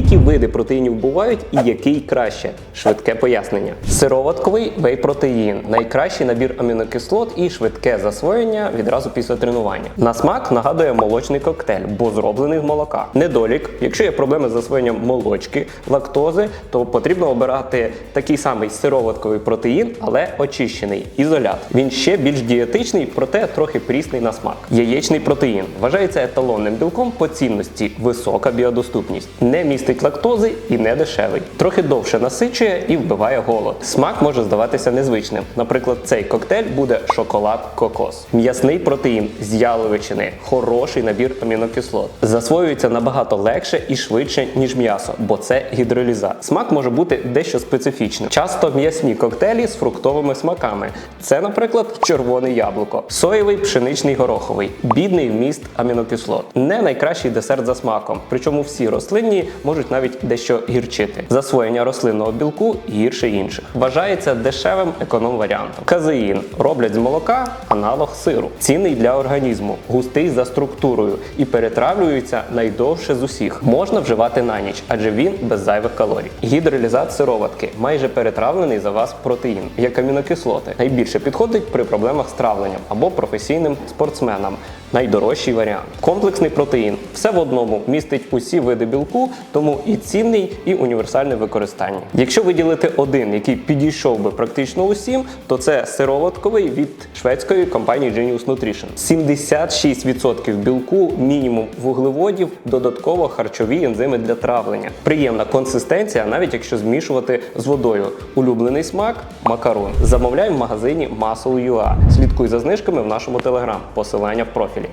які види протеїнів бувають і який краще. Швидке пояснення. Сироватковий вей-протеїн найкращий набір амінокислот і швидке засвоєння відразу після тренування. На смак нагадує молочний коктейль, бо зроблений з молока. Недолік, якщо є проблеми з засвоєнням молочки, лактози, то потрібно обирати такий самий сироватковий протеїн, але очищений ізолят. Він ще більш дієтичний, проте трохи прісний на смак. Яєчний протеїн вважається еталонним білком по цінності, висока біодоступність, не містить лактози і не дешевий. Трохи довше насичує і вбиває голод. Смак може здаватися незвичним. Наприклад, цей коктейль буде шоколад-кокос. М'ясний протеїн з яловичини хороший набір амінокислот. Засвоюється набагато легше і швидше, ніж м'ясо, бо це гідроліза. Смак може бути дещо специфічним. Часто м'ясні коктейлі з фруктовими смаками. Це, наприклад, червоне яблуко, соєвий пшеничний гороховий, бідний вміст амінокислот. Не найкращий десерт за смаком. Причому всі рослинні можуть навіть дещо гірчити. Засвоєння рослинного білку гірше інших. Вважається дешевим економ-варіантом. Казеїн роблять з молока аналог сиру. Цінний для організму, густий за структурою і перетравлюється найдовше з усіх. Можна вживати на ніч, адже він без зайвих калорій. Гідролізат сироватки майже перетравлений за вас протеїн, як амінокислоти. Найбільше підходить при проблемах з травленням або професійним спортсменам. Найдорожчий варіант. Комплексний протеїн. Все в одному містить усі види білку, тому і цінний, і універсальне використання. Якщо виділити один, який підійшов би практично усім, то це сироватковий від шведської компанії Genius Nutrition. 76% білку, мінімум вуглеводів, додатково харчові ензими для травлення. Приємна консистенція, навіть якщо змішувати з водою. Улюблений смак макарон. Замовляй в магазині Muscle.ua. Слідкуй за знижками в нашому телеграм. Посилання в профілі.